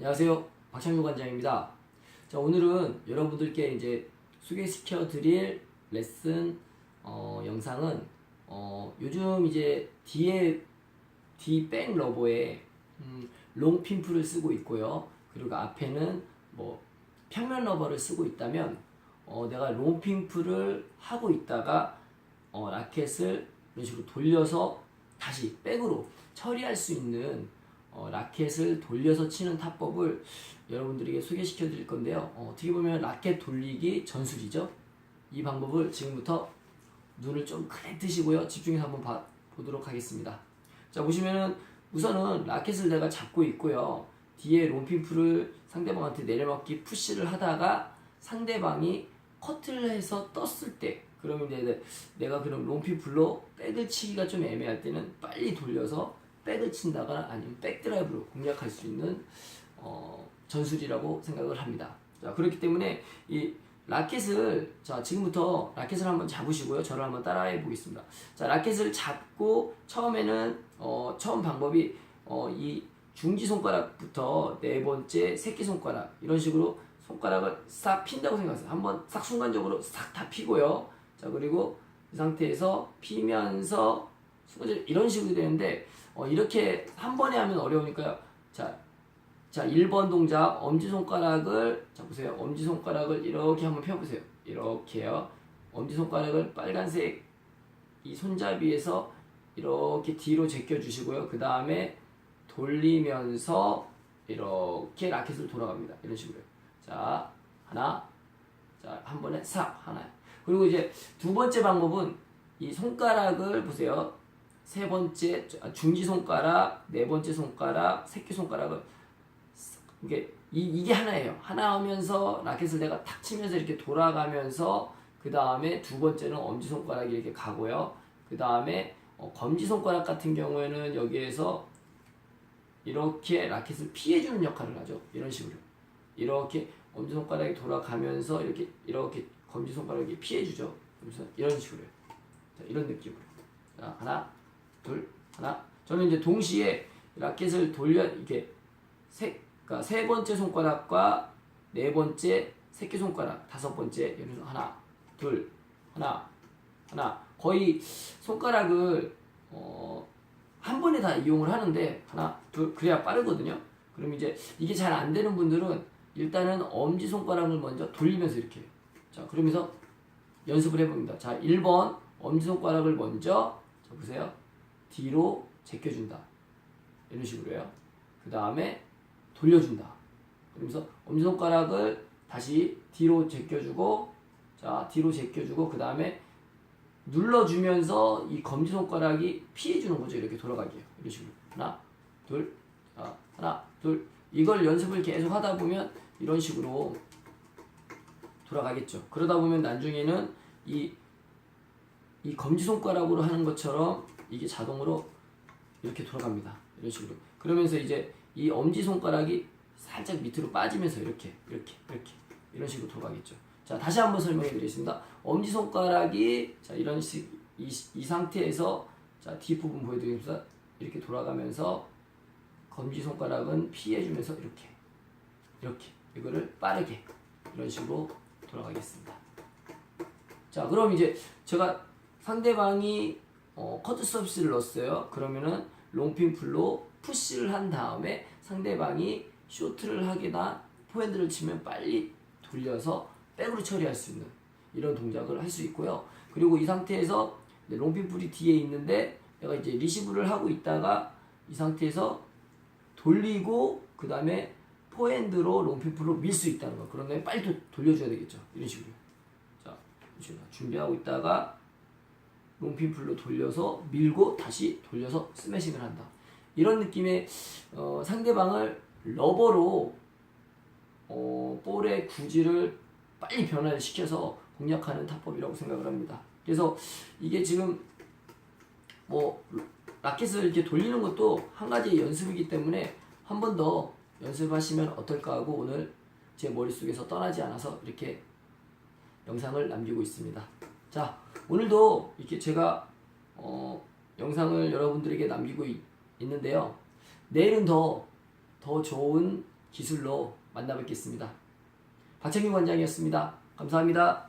안녕하세요. 박창규 관장입니다. 자, 오늘은 여러분들께 이제 소개시켜 드릴 레슨 어, 영상은 어, 요즘 이제 뒤에 뒤백 러버에 음, 롱 핀프를 쓰고 있고요. 그리고 앞에는 뭐 평면 러버를 쓰고 있다면 어, 내가 롱 핀프를 하고 있다가 어, 라켓을 이런 식으로 돌려서 다시 백으로 처리할 수 있는 어, 라켓을 돌려서 치는 타법을 여러분들에게 소개시켜 드릴 건데요. 어, 떻게 보면 라켓 돌리기 전술이죠. 이 방법을 지금부터 눈을 좀 크게 뜨시고요. 집중해서 한번 봐, 보도록 하겠습니다. 자, 보시면은 우선은 라켓을 내가 잡고 있고요. 뒤에 롱핀프를 상대방한테 내려맞기 푸시를 하다가 상대방이 커트를 해서 떴을 때 그러면 이제 내가 그럼 롱핀풀로 백을 치기가 좀 애매할 때는 빨리 돌려서 백을 친다거나 아니면 백드라이브로 공략할 수 있는 어, 전술이라고 생각을 합니다. 자 그렇기 때문에 이 라켓을 자 지금부터 라켓을 한번 잡으시고요. 저를 한번 따라해 보겠습니다. 자 라켓을 잡고 처음에는 어, 처음 방법이 어, 이 중지 손가락부터 네 번째 새끼 손가락 이런 식으로 손가락을 싹 핀다고 생각하세요. 한번 싹 순간적으로 싹 다 피고요. 자 그리고 이 상태에서 피면서 순간적으로 이런 식으로 되는데 어, 이렇게 한 번에 하면 어려우니까요. 자, 자 1번 동작 엄지손가락을 자 보세요. 엄지손가락을 이렇게 한번 펴보세요. 이렇게요. 엄지손가락을 빨간색 이 손잡이에서 이렇게 뒤로 제껴주시고요. 그 다음에 돌리면서 이렇게 라켓을 돌아갑니다. 이런 식으로요. 자 하나 자 한 번에 싹 하나 그리고 이제 두 번째 방법은 이 손가락을 보세요. 세 번째 중지 손가락, 네 번째 손가락, 새끼 손가락을 이게 이, 이게 하나예요. 하나 하면서 라켓을 내가 탁 치면서 이렇게 돌아가면서 그 다음에 두 번째는 엄지 손가락이 이렇게 가고요. 그 다음에 어, 검지 손가락 같은 경우에는 여기에서 이렇게 라켓을 피해주는 역할을 하죠. 이런 식으로 이렇게 엄지 손가락이 돌아가면서 이렇게 이렇게 검지 손가락이 피해주죠. 그래서 이런 식으로 자, 이런 느낌으로 자 하나 둘 하나 저는 이제 동시에 라켓을 돌려 이렇게 세 그러니까 세 번째 손가락과 네 번째 새끼 손가락 다섯 번째 들어서 하나 둘 하나 하나 거의 손가락을 어, 한 번에 다 이용을 하는데 하나 둘 그래야 빠르거든요. 그럼 이제 이게 잘 안 되는 분들은 일단은 엄지 손가락을 먼저 돌리면서 이렇게. 자 그러면서 연습을 해봅니다. 자 1번 엄지 손가락을 먼저 자 보세요. 뒤로 제껴준다. 이런 식으로요. 그 다음에 돌려준다. 그러면서 엄지손가락을 다시 뒤로 제껴주고, 자, 뒤로 제껴주고, 그 다음에 눌러주면서 이 검지손가락이 피해주는 거죠. 이렇게 돌아가게요. 이런 식으로. 하나, 둘, 자, 하나, 둘. 이걸 연습을 계속 하다 보면 이런 식으로 돌아가겠죠. 그러다 보면 나중에는 이, 이 검지손가락으로 하는 것처럼 이게 자동으로 이렇게 돌아갑니다. 이런 식으로. 그러면서 이제 이 엄지 손가락이 살짝 밑으로 빠지면서 이렇게 이렇게 이렇게 이런 식으로 돌아가겠죠. 자 다시 한번 설명해 드리겠습니다. 엄지 손가락이 자 이런 식 이 이 상태에서 자 뒷부분 보여드리면서 이렇게 돌아가면서 검지 손가락은 피해주면서 이렇게 이렇게 이거를 빠르게 이런 식으로 돌아가겠습니다. 자 그럼 이제 제가 상대방이 어, 커트 서비스를 넣었어요. 그러면은 롱핀 풀로 푸시를 한 다음에 상대방이 쇼트를 하거나 포핸드를 치면 빨리 돌려서 백으로 처리할 수 있는 이런 동작을 할 수 있고요. 그리고 이 상태에서 네, 롱핀 풀이 뒤에 있는데 내가 이제 리시브를 하고 있다가 이 상태에서 돌리고 그 다음에 포핸드로 롱핀 풀로 밀 수 있다는 거. 그러면 빨리 또 돌려줘야 되겠죠. 이런 식으로. 자, 준비하고 있다가 롱핀풀로 돌려서 밀고 다시 돌려서 스매싱을 한다. 이런 느낌의 어, 상대방을 러버로 어, 볼의 구질을 빨리 변화를 시켜서 공략하는 타법이라고 생각을 합니다. 그래서 이게 지금 뭐 라켓을 이렇게 돌리는 것도 한 가지 연습이기 때문에 한 번 더 연습하시면 어떨까 하고 오늘 제 머릿속에서 떠나지 않아서 이렇게 영상을 남기고 있습니다. 자, 오늘도 이렇게 제가 어, 영상을 여러분들에게 남기고 있, 있는데요. 내일은 더, 더 좋은 기술로 만나 뵙겠습니다. 박창규 관장이었습니다. 감사합니다.